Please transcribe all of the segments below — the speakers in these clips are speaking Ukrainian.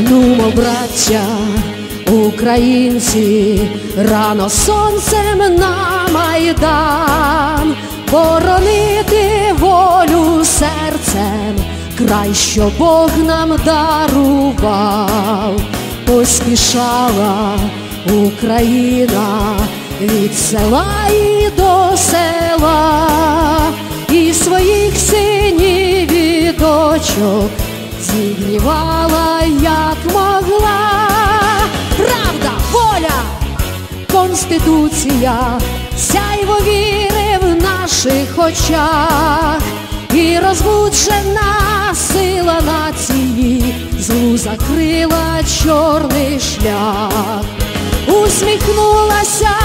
Ідемо, браття, українці, рано сонцем на майдан, боронити волю серцем, край, що Бог нам дарував, поспішала Україна від села і до села, і своїх синів і дочок зігрівала, як конституція, сяйво віри в наших очах, і розбуджена сила нації злу закрила чорний шлях, усміхнулася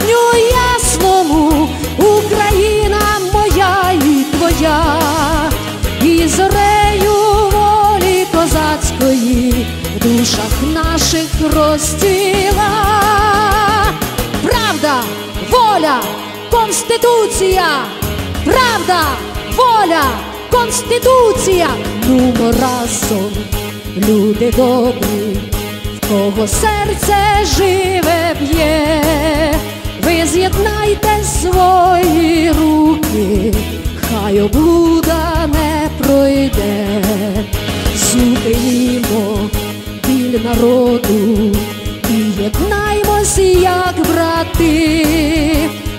дню ясному, Україна моя і твоя, і зорею волі козацької в душах наших розцвіла. Воля, конституція, правда, воля, конституція. Ну разом, люди добрі, в кого серце живе б'є, ви з'єднайте свої руки, хай облуда не пройде, зупинімо біль народу і єднаймось, як брати,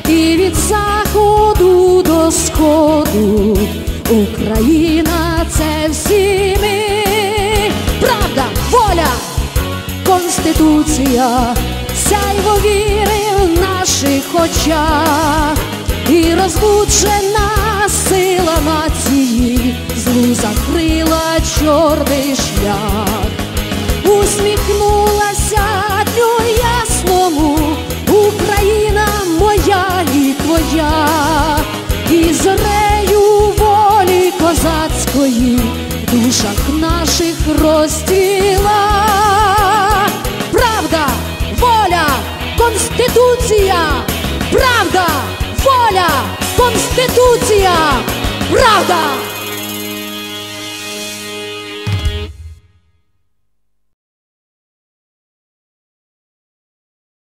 і від заходу до сходу. Україна це всі ми. Правда, воля, конституція, сяйво віри в наших очах, і розбуджена сила нації злу закрила чорний шлях, усміхнулася козацької душах наших розтіла. Правда, воля, конституція, правда, воля, конституція, правда.